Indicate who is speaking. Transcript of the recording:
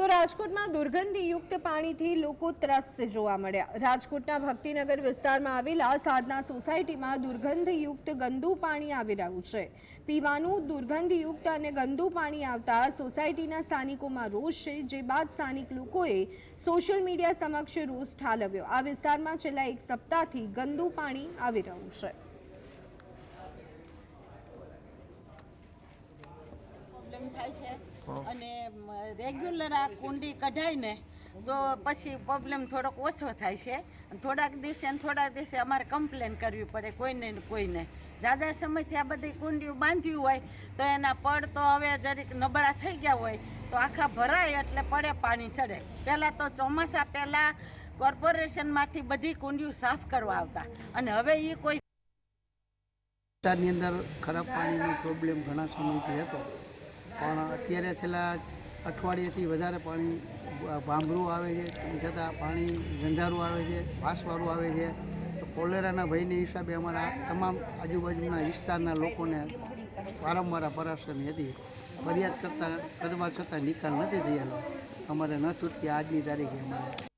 Speaker 1: તો રાજકોટમાં દુર્ગંધીયુક્ત પાણીથી લોકો ત્રસ્ત જોવા મળ્યા. રાજકોટના ભક્તિનગર વિસ્તારમાં આવેલા સાધના સોસાયટીમાં દુર્ગંધયુક્ત ગંદુ પાણી આવી રહ્યું છે. પીવાનું દુર્ગંધયુક્ત અને ગંદુ પાણી આવતા સોસાયટીના સ્થાનિકોમાં રોષ છે, જે બાદ સ્થાનિક લોકોએ સોશિયલ મીડિયા સમક્ષ રોષ ઠાલવ્યો. આ વિસ્તારમાં છેલ્લા એક સપ્તાહથી ગંદુ પાણી આવી રહ્યું છે.
Speaker 2: થાય છે. અને રેગ્યુલર આ કુંડી કઢાઈને તો પછી પ્રોબ્લેમ થોડોક ઓછો થાય છે. થોડાક દિવસે ને થોડાક દિવસે અમારે કમ્પ્લેન કરવી પડે કોઈને ને કોઈને. ઝાઝા સમયથી આ બધી કુંડીઓ બાંધવી હોય તો એના પડ તો હવે જરીક નબળા થઈ ગયા હોય તો આખા ભરાય એટલે પડે પાણી ચડે. પહેલાં તો ચોમાસા પહેલાં કોર્પોરેશનમાંથી બધી કુંડીઓ સાફ કરવા આવતા. અને હવે એ કોઈ
Speaker 3: વિસ્તારની અંદર ખરાબ પાણીનો પ્રોબ્લેમ ઘણા સમયથી હતો. પણ અત્યારે છેલ્લા અઠવાડિયેથી વધારે પાણી ભાંભરું આવે છે છતાં પાણી ગંધારું આવે છે, વાસવાળું આવે છે. તો કોલેરાના ભયને હિસાબે અમારા તમામ આજુબાજુના વિસ્તારના લોકોને વારંવાર પરાશરની હતી. ફરિયાદ કરતાં, કરવા છતાં નિકાલ નથી થયેલો. અમારે ન છૂટકી આજની તારીખે અમારે